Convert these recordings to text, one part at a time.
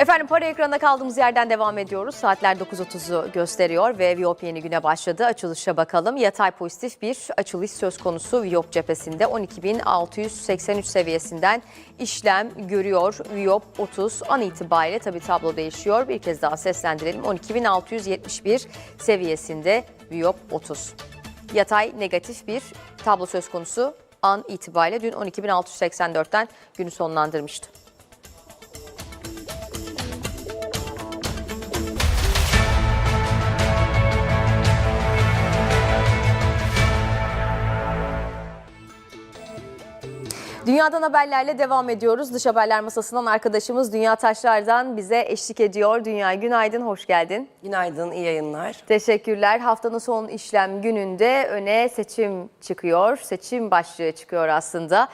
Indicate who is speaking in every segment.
Speaker 1: Efendim para ekranına kaldığımız yerden devam ediyoruz. Saatler 9.30'u gösteriyor ve Viyop yeni güne başladı. Açılışa bakalım. Yatay pozitif bir açılış söz konusu Viyop cephesinde 12.683 seviyesinden işlem görüyor. Viyop 30 an itibariyle tabii tablo değişiyor. Bir kez daha seslendirelim. 12.671 seviyesinde Viyop 30. Yatay negatif bir tablo söz konusu an itibariyle dün 12.684'ten günü sonlandırmıştı. Dünyadan haberlerle devam ediyoruz. Dış haberler masasından arkadaşımız Dünya Taşlar'dan bize eşlik ediyor. Dünya günaydın, hoş geldin.
Speaker 2: Günaydın, iyi yayınlar.
Speaker 1: Teşekkürler. Haftanın son işlem gününde öne seçim çıkıyor. Seçim başlığı çıkıyor aslında.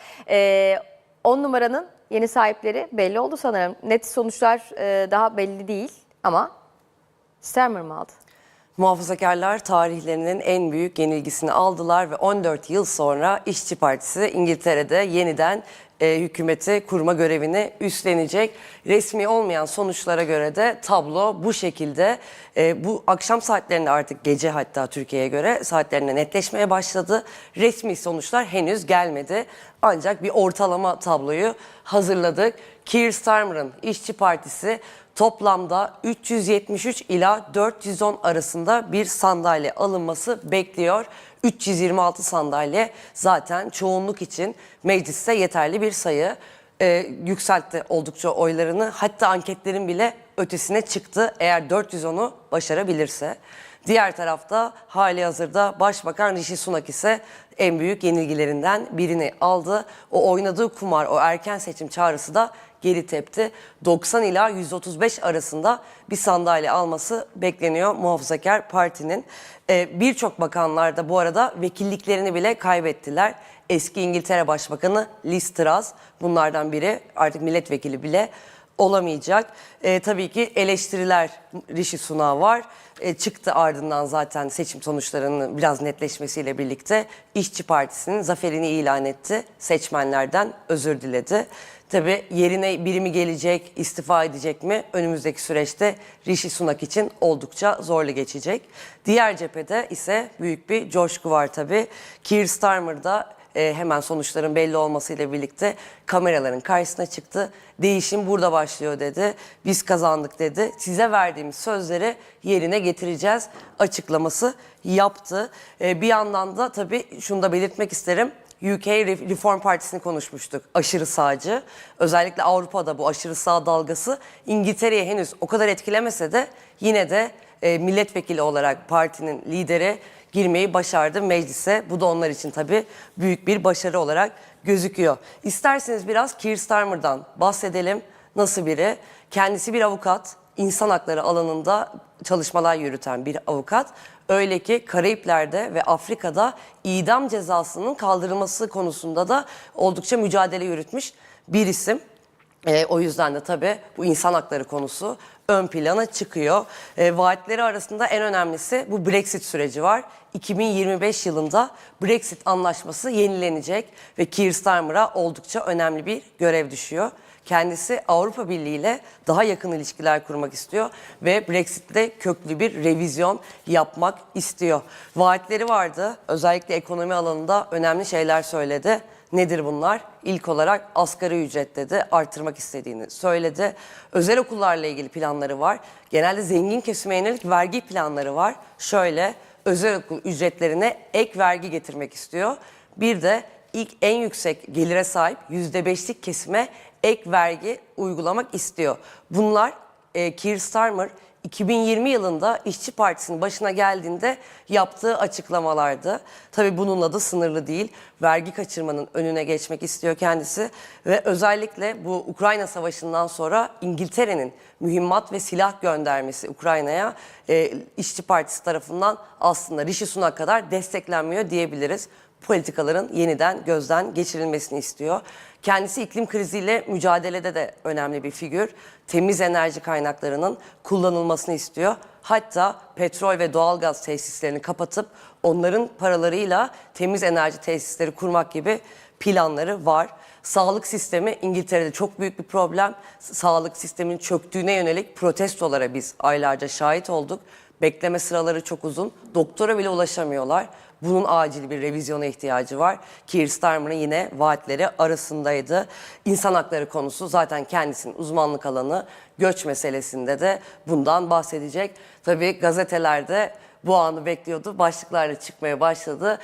Speaker 1: 10 numaranın yeni sahipleri belli oldu sanırım. Net sonuçlar e, daha belli değil ama Stemmer mı aldı?
Speaker 2: Muhafazakarlar tarihlerinin en büyük yenilgisini aldılar ve 14 yıl sonra İşçi Partisi İngiltere'de yeniden e, hükümeti kurma görevini üstlenecek. Resmi olmayan sonuçlara göre de tablo bu şekilde. E, bu akşam saatlerinde artık gece hatta Türkiye'ye göre saatlerinde netleşmeye başladı. Resmi sonuçlar henüz gelmedi. Ancak bir ortalama tabloyu hazırladık. Keir Starmer'ın İşçi Partisi toplamda 373 ila 410 arasında bir sandalye alınması bekliyor. 326 sandalye zaten çoğunluk için mecliste yeterli bir sayı. Ee, yükseltti oldukça oylarını. Hatta anketlerin bile ötesine çıktı eğer 410'u başarabilirse. Diğer tarafta hali hazırda Başbakan Rishi Sunak ise en büyük yenilgilerinden birini aldı. O oynadığı kumar, o erken seçim çağrısı da geri tepti. 90 ila 135 arasında bir sandalye alması bekleniyor Muhafazakar Parti'nin. Ee, Birçok bakanlar da bu arada vekilliklerini bile kaybettiler. Eski İngiltere Başbakanı Liz Truss bunlardan biri artık milletvekili bile olamayacak. Ee, tabii ki eleştiriler Rishi Sunak'a var. Ee, çıktı ardından zaten seçim sonuçlarının biraz netleşmesiyle birlikte İşçi Partisi'nin zaferini ilan etti. Seçmenlerden özür diledi. Tabii yerine biri mi gelecek, istifa edecek mi? Önümüzdeki süreçte Rishi Sunak için oldukça zorlu geçecek. Diğer cephede ise büyük bir coşku var tabii. Keir Starmer da e, hemen sonuçların belli olmasıyla birlikte kameraların karşısına çıktı. Değişim burada başlıyor dedi. Biz kazandık dedi. Size verdiğimiz sözleri yerine getireceğiz açıklaması yaptı. E, bir yandan da tabii şunu da belirtmek isterim. UK Reform Partisi'ni konuşmuştuk. Aşırı sağcı. Özellikle Avrupa'da bu aşırı sağ dalgası İngiltere'ye henüz o kadar etkilemese de yine de e, milletvekili olarak partinin lideri girmeyi başardı meclise. Bu da onlar için tabii büyük bir başarı olarak gözüküyor. İsterseniz biraz Keir Starmer'dan bahsedelim. Nasıl biri? Kendisi bir avukat, insan hakları alanında çalışmalar yürüten bir avukat. Öyle ki Karayipler'de ve Afrika'da idam cezasının kaldırılması konusunda da oldukça mücadele yürütmüş bir isim. E, o yüzden de tabii bu insan hakları konusu ön plana çıkıyor. E, vaatleri arasında en önemlisi bu Brexit süreci var. 2025 yılında Brexit anlaşması yenilenecek ve Keir Starmer'a oldukça önemli bir görev düşüyor. Kendisi Avrupa Birliği ile daha yakın ilişkiler kurmak istiyor ve Brexit'te köklü bir revizyon yapmak istiyor. Vaatleri vardı. Özellikle ekonomi alanında önemli şeyler söyledi. Nedir bunlar? İlk olarak asgari ücret dedi, artırmak istediğini söyledi. Özel okullarla ilgili planları var. Genelde zengin kesime yönelik vergi planları var. Şöyle özel okul ücretlerine ek vergi getirmek istiyor. Bir de ilk en yüksek gelire sahip %5'lik kesime ek vergi uygulamak istiyor. Bunlar e, Keir Starmer 2020 yılında İşçi Partisi'nin başına geldiğinde yaptığı açıklamalardı. Tabii bununla da sınırlı değil. Vergi kaçırmanın önüne geçmek istiyor kendisi ve özellikle bu Ukrayna Savaşı'ndan sonra İngiltere'nin mühimmat ve silah göndermesi Ukrayna'ya e, İşçi Partisi tarafından aslında Rishi Sunak kadar desteklenmiyor diyebiliriz politikaların yeniden gözden geçirilmesini istiyor. Kendisi iklim kriziyle mücadelede de önemli bir figür. Temiz enerji kaynaklarının kullanılmasını istiyor. Hatta petrol ve doğalgaz tesislerini kapatıp onların paralarıyla temiz enerji tesisleri kurmak gibi planları var. Sağlık sistemi İngiltere'de çok büyük bir problem. Sağlık sisteminin çöktüğüne yönelik protestolara biz aylarca şahit olduk. Bekleme sıraları çok uzun. Doktora bile ulaşamıyorlar. Bunun acil bir revizyona ihtiyacı var. Keir Starmer'ın yine vaatleri arasındaydı. İnsan hakları konusu zaten kendisinin uzmanlık alanı. Göç meselesinde de bundan bahsedecek. Tabii gazetelerde bu anı bekliyordu. Başlıklarla çıkmaya başladı.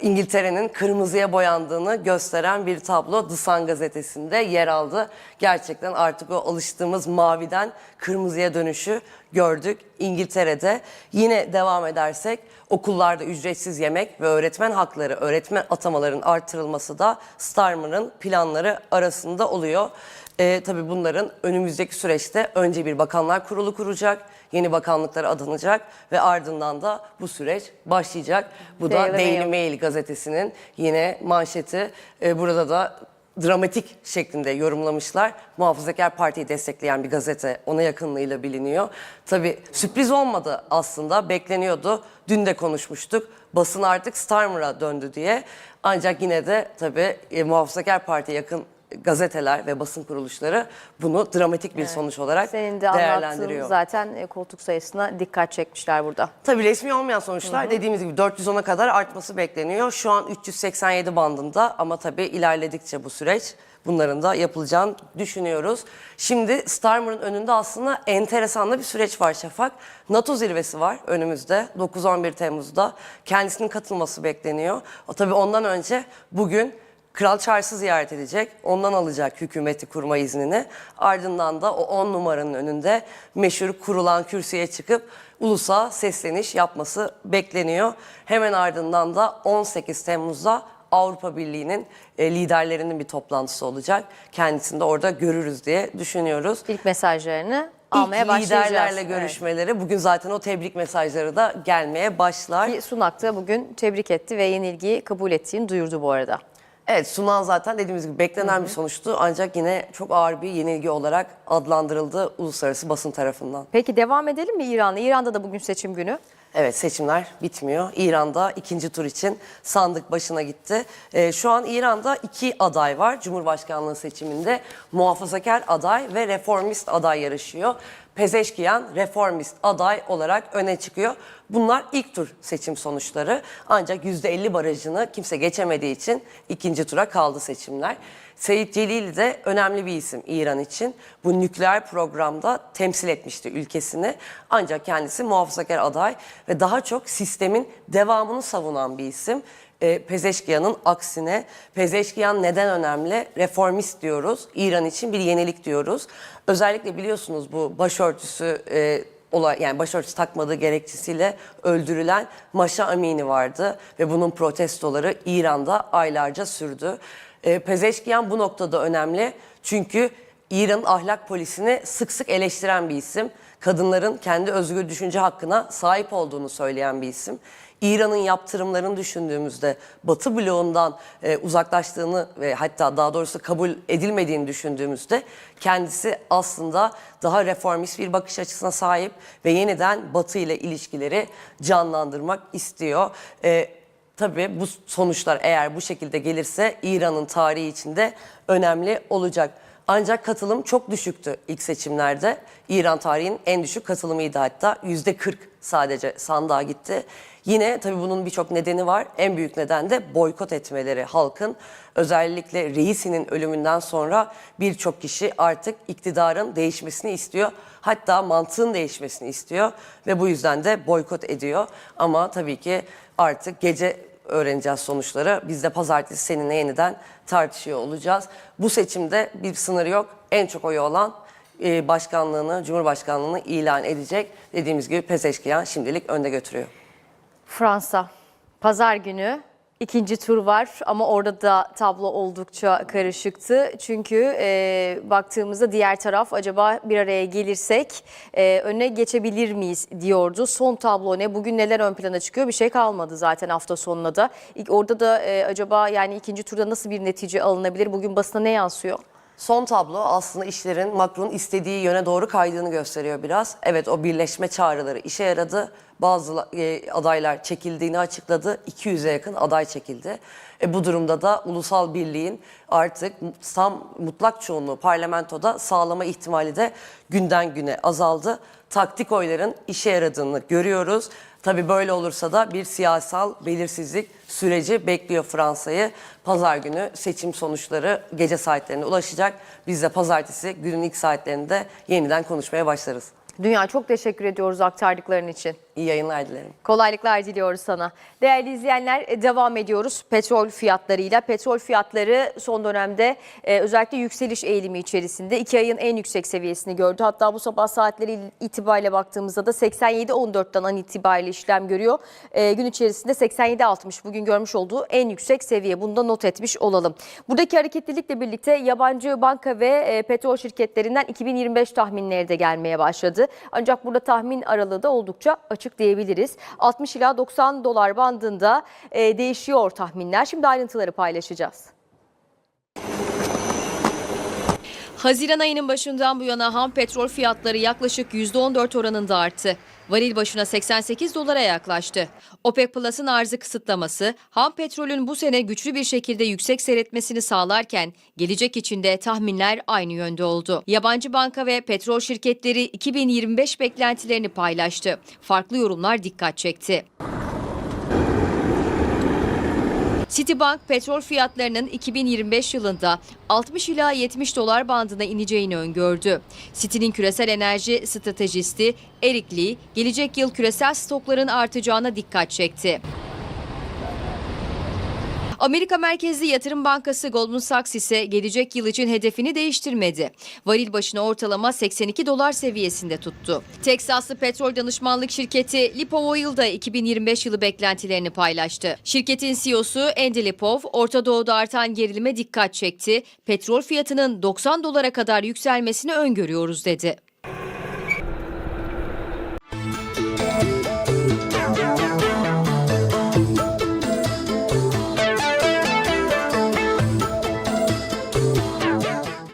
Speaker 2: İngiltere'nin kırmızıya boyandığını gösteren bir tablo The Sun gazetesinde yer aldı. Gerçekten artık o alıştığımız maviden kırmızıya dönüşü gördük İngiltere'de. Yine devam edersek okullarda ücretsiz yemek ve öğretmen hakları, öğretmen atamaların artırılması da Starmer'ın planları arasında oluyor. Ee, tabii bunların önümüzdeki süreçte önce bir bakanlar kurulu kuracak, yeni bakanlıklar adanacak ve ardından da bu süreç başlayacak. Bu da
Speaker 1: Daily
Speaker 2: Daily
Speaker 1: Mail.
Speaker 2: Mail gazetesinin yine manşeti. Ee, burada da dramatik şeklinde yorumlamışlar. Muhafazakar Parti'yi destekleyen bir gazete ona yakınlığıyla biliniyor. Tabii sürpriz olmadı aslında bekleniyordu. Dün de konuşmuştuk. Basın artık Starmer'a döndü diye. Ancak yine de tabii e, Muhafazakar Parti'ye yakın gazeteler ve basın kuruluşları bunu dramatik bir sonuç olarak
Speaker 1: Senin de
Speaker 2: değerlendiriyor.
Speaker 1: zaten e, koltuk sayısına dikkat çekmişler burada.
Speaker 2: Tabii resmi olmayan sonuçlar dediğimiz gibi 410'a kadar artması bekleniyor. Şu an 387 bandında ama tabii ilerledikçe bu süreç bunların da yapılacağını düşünüyoruz. Şimdi Starmer'ın önünde aslında enteresan da bir süreç var Şafak. NATO zirvesi var önümüzde 9-11 Temmuz'da. Kendisinin katılması bekleniyor. O tabii ondan önce bugün Kral Charles'ı ziyaret edecek. Ondan alacak hükümeti kurma iznini. Ardından da o 10 numaranın önünde meşhur kurulan kürsüye çıkıp ulusa sesleniş yapması bekleniyor. Hemen ardından da 18 Temmuz'da Avrupa Birliği'nin e, liderlerinin bir toplantısı olacak. Kendisini de orada görürüz diye düşünüyoruz.
Speaker 1: İlk mesajlarını
Speaker 2: İlk
Speaker 1: almaya başlayacağız.
Speaker 2: liderlerle
Speaker 1: Evet.
Speaker 2: görüşmeleri bugün zaten o tebrik mesajları da gelmeye başlar.
Speaker 1: Sunak da bugün tebrik etti ve yenilgiyi kabul ettiğini duyurdu bu arada.
Speaker 2: Evet Sunan zaten dediğimiz gibi beklenen bir sonuçtu ancak yine çok ağır bir yenilgi olarak adlandırıldı uluslararası basın tarafından.
Speaker 1: Peki devam edelim mi İran'la? İran'da da bugün seçim günü.
Speaker 2: Evet seçimler bitmiyor. İran'da ikinci tur için sandık başına gitti. Ee, şu an İran'da iki aday var Cumhurbaşkanlığı seçiminde. Muhafazakar aday ve reformist aday yarışıyor. Pezeşkiyan reformist aday olarak öne çıkıyor. Bunlar ilk tur seçim sonuçları. Ancak %50 barajını kimse geçemediği için ikinci tura kaldı seçimler. Seyit Celil de önemli bir isim İran için. Bu nükleer programda temsil etmişti ülkesini. Ancak kendisi muhafazakar aday ve daha çok sistemin devamını savunan bir isim. E, Pezeşkiyan'ın aksine Pezeşkiyan neden önemli? Reformist diyoruz. İran için bir yenilik diyoruz. Özellikle biliyorsunuz bu başörtüsü e, olay yani başörtüsü takmadığı gerekçesiyle öldürülen Maşa Amini vardı ve bunun protestoları İran'da aylarca sürdü. E, Pezeşkiyan bu noktada önemli çünkü İran'ın ahlak polisini sık sık eleştiren bir isim. Kadınların kendi özgür düşünce hakkına sahip olduğunu söyleyen bir isim. İran'ın yaptırımlarını düşündüğümüzde Batı bloğundan e, uzaklaştığını ve hatta daha doğrusu kabul edilmediğini düşündüğümüzde kendisi aslında daha reformist bir bakış açısına sahip ve yeniden Batı ile ilişkileri canlandırmak istiyor. E, tabii bu sonuçlar eğer bu şekilde gelirse İran'ın tarihi içinde önemli olacak. Ancak katılım çok düşüktü ilk seçimlerde. İran tarihinin en düşük katılımıydı hatta. Yüzde 40 sadece sandığa gitti. Yine tabii bunun birçok nedeni var. En büyük neden de boykot etmeleri halkın. Özellikle reisinin ölümünden sonra birçok kişi artık iktidarın değişmesini istiyor. Hatta mantığın değişmesini istiyor ve bu yüzden de boykot ediyor. Ama tabii ki artık gece öğreneceğiz sonuçları. Biz de pazartesi seninle yeniden tartışıyor olacağız. Bu seçimde bir sınır yok. En çok oyu olan e, başkanlığını, cumhurbaşkanlığını ilan edecek. Dediğimiz gibi Pezeşkiyan şimdilik önde götürüyor.
Speaker 1: Fransa. Pazar günü ikinci tur var ama orada da tablo oldukça karışıktı. Çünkü e, baktığımızda diğer taraf acaba bir araya gelirsek e, öne geçebilir miyiz diyordu. Son tablo ne? Bugün neler ön plana çıkıyor? Bir şey kalmadı zaten hafta sonuna da. İlk- Orada da e, acaba yani ikinci turda nasıl bir netice alınabilir? Bugün basına ne yansıyor?
Speaker 2: Son tablo aslında işlerin Macron'un istediği yöne doğru kaydığını gösteriyor biraz. Evet o birleşme çağrıları işe yaradı. Bazı e, adaylar çekildiğini açıkladı. 200'e yakın aday çekildi. E, bu durumda da ulusal birliğin artık tam mutlak çoğunluğu parlamentoda sağlama ihtimali de günden güne azaldı. Taktik oyların işe yaradığını görüyoruz. Tabii böyle olursa da bir siyasal belirsizlik süreci bekliyor Fransa'yı. Pazar günü seçim sonuçları gece saatlerine ulaşacak. Biz de pazartesi günün ilk saatlerinde yeniden konuşmaya başlarız.
Speaker 1: Dünya çok teşekkür ediyoruz aktardıkların için.
Speaker 2: İyi yayınlar dilerim.
Speaker 1: Kolaylıklar diliyoruz sana. Değerli izleyenler e, devam ediyoruz petrol fiyatlarıyla. Petrol fiyatları son dönemde e, özellikle yükseliş eğilimi içerisinde iki ayın en yüksek seviyesini gördü. Hatta bu sabah saatleri itibariyle baktığımızda da 87.14'ten an itibariyle işlem görüyor. E, gün içerisinde 87.60 bugün görmüş olduğu en yüksek seviye. Bunu da not etmiş olalım. Buradaki hareketlilikle birlikte yabancı banka ve e, petrol şirketlerinden 2025 tahminleri de gelmeye başladı. Ancak burada tahmin aralığı da oldukça açık diyebiliriz. 60 ila 90 dolar bandında e, değişiyor tahminler. Şimdi ayrıntıları paylaşacağız. Haziran ayının başından bu yana ham petrol fiyatları yaklaşık %14 oranında arttı. Varil başına 88 dolara yaklaştı. OPEC Plus'ın arzı kısıtlaması ham petrolün bu sene güçlü bir şekilde yüksek seyretmesini sağlarken gelecek içinde tahminler aynı yönde oldu. Yabancı banka ve petrol şirketleri 2025 beklentilerini paylaştı. Farklı yorumlar dikkat çekti. Citibank petrol fiyatlarının 2025 yılında 60 ila 70 dolar bandına ineceğini öngördü. City'nin küresel enerji stratejisti Eric Lee, gelecek yıl küresel stokların artacağına dikkat çekti. Amerika merkezli yatırım bankası Goldman Sachs ise gelecek yıl için hedefini değiştirmedi. Varil başına ortalama 82 dolar seviyesinde tuttu. Teksaslı petrol danışmanlık şirketi Lipov Oil da 2025 yılı beklentilerini paylaştı. Şirketin CEO'su Andy Lipov, Orta Doğu'da artan gerilime dikkat çekti. Petrol fiyatının 90 dolara kadar yükselmesini öngörüyoruz dedi.